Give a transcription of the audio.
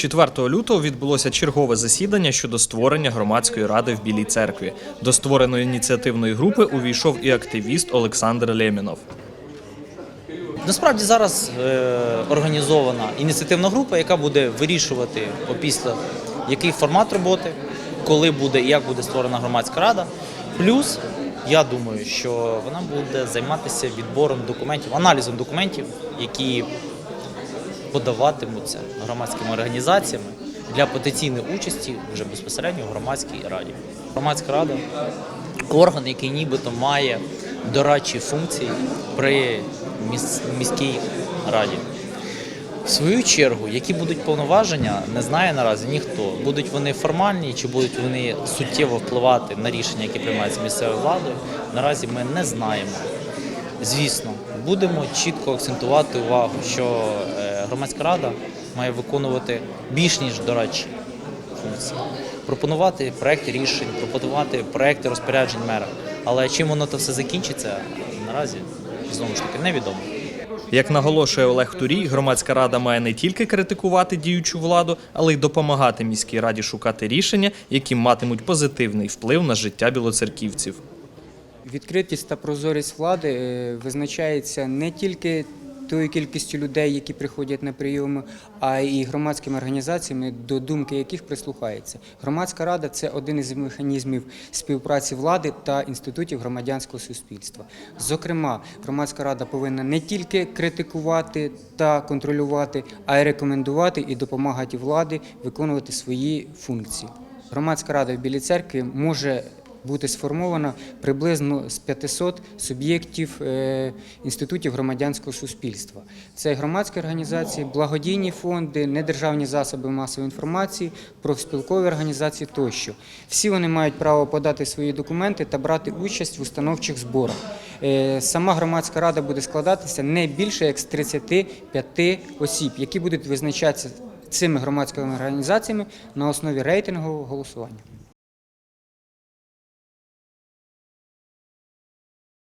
4 лютого відбулося чергове засідання щодо створення громадської ради в Білій церкві. До створеної ініціативної групи увійшов і активіст Олександр Лємінов. Насправді зараз е, організована ініціативна група, яка буде вирішувати опісля який формат роботи, коли буде і як буде створена громадська рада. Плюс я думаю, що вона буде займатися відбором документів, аналізом документів, які подаватимуться громадськими організаціями для потенційної участі вже безпосередньо в громадській раді. Громадська рада орган, який нібито має дорадчі функції при міській раді. В свою чергу, які будуть повноваження, не знає наразі ніхто. Будуть вони формальні чи будуть вони суттєво впливати на рішення, які приймаються місцевою владою. Наразі ми не знаємо. Звісно, будемо чітко акцентувати увагу, що е, громадська рада має виконувати більш ніж дорадчі функції, пропонувати проекти рішень, пропонувати проекти розпоряджень мера. Але чим воно то все закінчиться, наразі знову ж таки невідомо. Як наголошує Олег Турій, громадська рада має не тільки критикувати діючу владу, але й допомагати міській раді шукати рішення, які матимуть позитивний вплив на життя білоцерківців. Відкритість та прозорість влади е, визначається не тільки тою кількістю людей, які приходять на прийоми, а й громадськими організаціями, до думки яких прислухається. Громадська рада це один із механізмів співпраці влади та інститутів громадянського суспільства. Зокрема, громадська рада повинна не тільки критикувати та контролювати, а й рекомендувати і допомагати владі виконувати свої функції. Громадська рада в Білій церкві може бути сформована приблизно з 500 суб'єктів е, інститутів громадянського суспільства. Це громадські організації, благодійні фонди, недержавні засоби масової інформації, профспілкові організації тощо. Всі вони мають право подати свої документи та брати участь в установчих зборах. Е, Сама громадська рада буде складатися не більше як з 35 осіб, які будуть визначатися цими громадськими організаціями на основі рейтингового голосування.